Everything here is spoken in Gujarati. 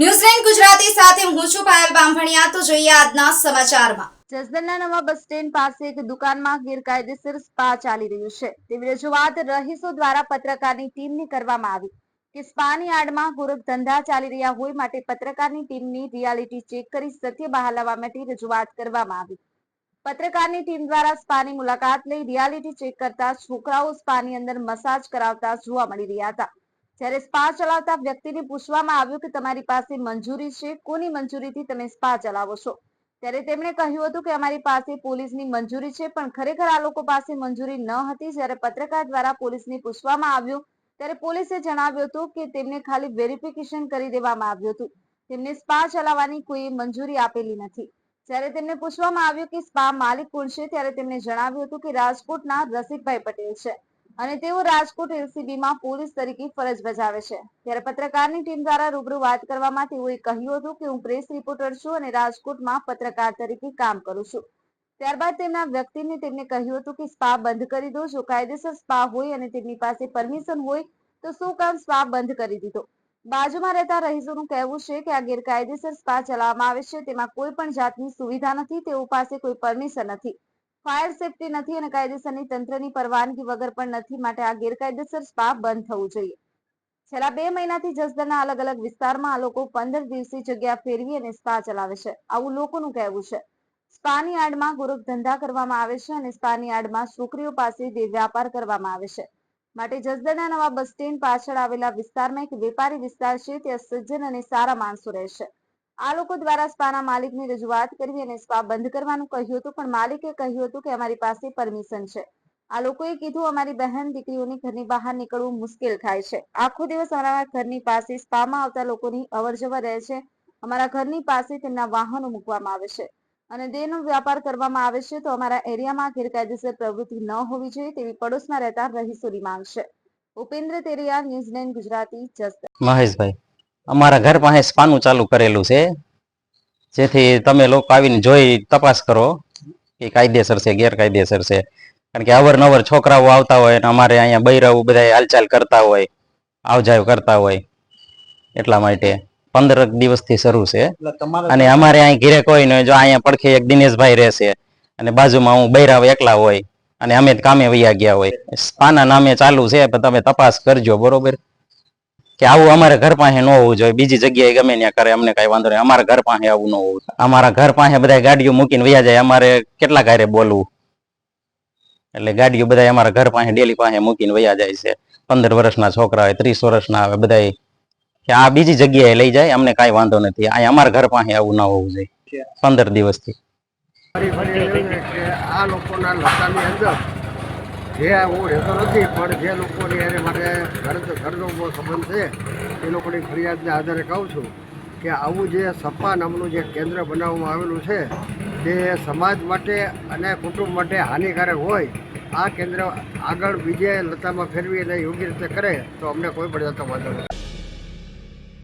ન્યૂઝલેન્ડ ગુજરાતી સાથે હું છું પાયલ બામભણિયા. તો જોઈએ આજના સમાચારમાં. જસદણના નવા બસ સ્ટેન્ડ પાસે એક દુકાનમાં ગેરકાયદેસર સ્પા ચાલી રહ્યું છે. તેવી રજૂઆત રહીશો દ્વારા પત્રકારની ટીમને કરવામાં આવી કે સ્પાની આડમાં ગોરખ ધંધા ચાલી રહ્યા હોય માટે પત્રકારની ટીમની રિયાલિટી ચેક કરી સત્ય બહાર લાવવા માટે રજૂઆત કરવામાં આવી. પત્રકારની ટીમ દ્વારા સ્પાની મુલાકાત લઈ રિયાલિટી ચેક કરતા છોકરાઓ સ્પાની અંદર મસાજ કરાવતા જોવા મળી રહ્યા હતા. જ્યારે સ્પા ચલાવતા વ્યક્તિને પૂછવામાં આવ્યું કે તમારી પાસે મંજૂરી છે, કોની મંજૂરીથી તમે સ્પા ચલાવો છો? ત્યારે તેમણે કહ્યું હતું કે અમારી પાસે પોલીસની મંજૂરી છે, પણ ખરેખર આ લોકો પાસે મંજૂરી ન હતી. જ્યારે પત્રકાર દ્વારા પોલીસને પૂછવામાં આવ્યું, ત્યારે પોલીસે જણાવ્યું હતું કે તેમને ખાલી વેરિફિકેશન કરી દેવામાં આવ્યું હતું. તેમને સ્પા ચલાવવાની કોઈ મંજૂરી આપેલી નથી. જ્યારે તેમને પૂછવામાં આવ્યું કે સ્પા માલિક કોણ છે, ત્યારે તેમણે જણાવ્યું હતું કે રાજકોટના રસિકભાઈ પટેલ છે. અને તેઓ રાજકોટ એલસીબીમાં પોલીસ તરીકે ફરજ બજાવે છે. ત્યારે પત્રકારની ટીમ દ્વારા રૂબરૂ વાત કરવામાં તેઓએ કહ્યું હતું કે હું પ્રેસ રિપોર્ટર છું અને રાજકોટમાં પત્રકાર તરીકે કામ કરું છું. ત્યારબાદ તેમના વ્યક્તિને તેમને કહ્યું હતું કે સ્પા બંધ કરી દો. જો કાયદેસર સ્પા હોય અને તેમની પાસે પરમિશન હોય તો શું કામ સ્પા બંધ કરી દીધો? બાજુમાં રહેતા રહીશોનું કહેવું છે કે આ ગેરકાયદેસર સ્પા ચલાવવામાં આવે છે. તેમાં કોઈ પણ જાતની સુવિધા નથી. તેઓ પાસે કોઈ પરમિશન નથી. ફાયર સેફટી નથી અને કાયદેસરની તંત્રની પરવાનગી વગર પણ નથી માટે આ ગેરકાયદેસર સ્પા બંધ થવું જોઈએ. છેલ્લા બે મહિનાથી જસદણના અલગ અલગ વિસ્તારમાં આ લોકો પંદર દિવસની જગ્યા ફેરવી અને સ્પા ચલાવે છે. આવું લોકોનું કહેવું છે. સ્પાની આડમાં ગુરુપ ધંધા કરવામાં આવે છે અને સ્પાની આડમાં છોકરીઓ પાસે વ્યાપાર કરવામાં આવે છે. માટે જસદણના નવા બસ સ્ટેન્ડ પાછળ આવેલા વિસ્તારમાં એક વેપારી વિસ્તાર છે, ત્યાં સજ્જન અને સારા માણસો રહે છે. આ લોકો દ્વારા સ્પાના માલિકની રજૂઆત કરવી અને સ્પા બંધ કરવાનું કહ્યું હતું, પણ માલિકે કહ્યું હતું કે અમારી પાસે પરમિશન છે. આ લોકોએ કીધું, અમારી બહેન દીકરીઓની ઘરની બહાર નીકળવું મુશ્કેલ થાય છે. આખો દિવસ અમારા ઘરની પાસે સ્પામાં આવતા લોકોની અવરજવર રહે છે. અમારા ઘરની પાસે તેમના વાહનો મૂકવામાં આવે છે. અને દેહનો વ્યાપાર કરવામાં આવે છે તો અમારા એરિયામાં ગેરકાયદેસર પ્રવૃત્તિ ન હોવી જોઈએ તેવી પડોશમાં રહેતા રહીશોની માંગ છે. Upendra Teriya, New Zealand, Gujarati just Maheshbhai અમારા ઘર પાસે સ્પાનું ચાલુ કરેલું છે. જેથી તમે લોકો આવીને જોઈ તપાસ કરો કે કાયદેસર છે ગેરકાયદેસર છે. કારણ કે અવરનવર છોકરાઓ આવતા હોય અને અમારે અહીંયા બૈરાઓ બધા હાલચાલ કરતા હોય આવજાવ કરતા હોય એટલા માટે પંદર દિવસથી શરૂ છે. અને અમારે અહીં ઘીરે કોઈ નહીં જો અહીંયા પડખે એક દિનેશભાઈ રહેશે અને બાજુમાં હું બૈરાવ એકલા હોય અને અમે કામે વૈયા ગયા હોય. સ્પાના નામે ચાલુ છે પણ તમે તપાસ કરજો બરોબર? કે આવું અમારે ઘર પાસે ન હોવું જોઈએ. બીજી જગ્યાએ ગમે ત્યાં કરે, અમને કઈ વાંધો નહીં. અમારા ઘર પાસે આવું ન હોવું અમારા ઘર પાસે બધા ગાડીઓ મૂકીને વયા જાય. અમારે કેટલા ઘરે બોલવું? એટલે ગાડીઓ બધા અમારા ઘર પાસે, ડેલી પાસે મૂકીને વયા જાય છે. પંદર વર્ષના છોકરા હોય, ત્રીસ વર્ષના આવે બધા કે આ બીજી જગ્યાએ લઈ જાય. અમને કાંઈ વાંધો નથી. અહીંયા અમારા ઘર પાસે આવું ન હોવું જોઈએ. પંદર દિવસથી. આ લોકોના અંદર જે હું રહેતો નથી, પણ જે લોકોની એને માટે ઘર ઘરનો બહુ સંબંધ છે, એ લોકોની ફરિયાદને આધારે કહું છું કે આવું જે સપા નામનું જે કેન્દ્ર બનાવવામાં આવેલું છે તે સમાજ માટે અને કુટુંબ માટે હાનિકારક હોય, આ કેન્દ્ર આગળ બીજે લતામાં ફેરવી અને યોગ્ય રીતે કરે, તો અમને કોઈ પણ જતો વાંધો નથી.